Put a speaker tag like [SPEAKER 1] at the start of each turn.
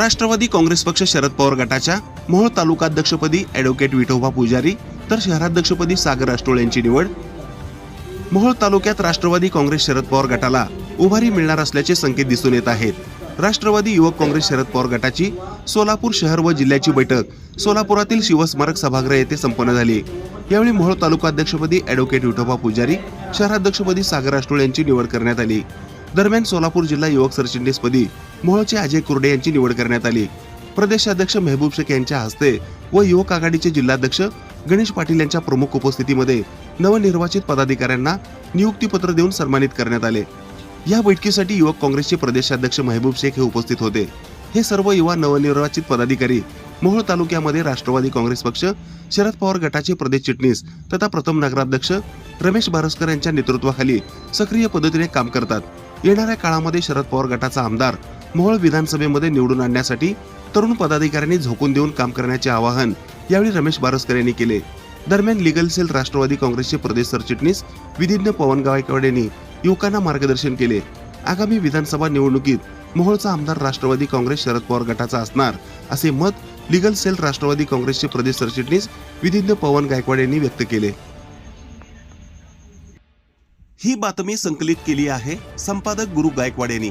[SPEAKER 1] राष्ट्रवादी काँग्रेस पक्ष शरद पवार गटाच्या मोहोळ तालुकाध्यक्षपदी ॲडव्होकेट विठोबा पुजारी तर शहराध्यक्षपदी सागर राष्ट्रोळ यांची निवड. मोहोळ तालुक्यात राष्ट्रवादी काँग्रेस शरद पवार गटाला उभारी मिळणार असल्याचे संकेत दिसून येत आहेत. राष्ट्रवादी युवक काँग्रेस शरद पवार गटाची सोलापूर शहर व जिल्ह्याची बैठक सोलापुरातील शिवस्मारक सभागृह येथे संपन्न झाली. यावेळी मोहोळ तालुकाध्यक्षपदी ॲडव्होकेट विठोबा पुजारी शहराध्यक्षपदी सागर राष्ट्रोळ यांची निवड करण्यात आली. दरम्यान सोलापूर जिल्हा युवक सरचिटणीसपदी मोहोळचे अजय कुर्डे यांची निवड करण्यात आली. प्रदेशाध्यक्ष मेहबूब शेख यांच्या हस्ते व युवक आघाडीचे जिल्हाध्यक्ष गणेश पाटील यांच्या प्रमुख उपस्थितीमध्ये नवनिर्वाचित पदाधिकाऱ्यांना नियुक्तीपत्र देऊन सन्मानित करण्यात आले. या बैठकीसाठी युवक काँग्रेसचे प्रदेशाध्यक्ष महबूब शेख हे उपस्थित होते. हे सर्व युवा नवनिर्वाचित पदाधिकारी मोहोळ तालुक्यामध्ये राष्ट्रवादी काँग्रेस पक्ष शरद पवार गटाचे प्रदेश चिटणीस तथा प्रथम नगराध्यक्ष रमेश बारसकर यांच्या नेतृत्वाखाली सक्रिय पद्धतीने काम करतात. येणाऱ्या काळामध्ये शरद पवार गटाचा आमदार मोहोळ विधानसभेमध्ये निवडून आणण्यासाठी तरुण पदाधिकाऱ्यांनी झोकून देऊन काम करण्याचे आवाहन यावेळी रमेश बारसकर यांनी केले. दरम्यान लिगल सेल राष्ट्रवादी काँग्रेसचे प्रदेश सरचिटणीस विधिज्ञ पवन गायकवाड यांनी युवकांना मार्गदर्शन केले. आगामी विधानसभा निवडणुकीत मोहोळचा आमदार राष्ट्रवादी काँग्रेस शरद पवार गटाचा असणार असे मत लिगल सेल राष्ट्रवादी काँग्रेसचे प्रदेश सरचिटणीस विधिज्ञ पवन गायकवाड यांनी व्यक्त केले. ही बातमी संकलित केली आहे संपादक गुरु गायकवाड यांनी.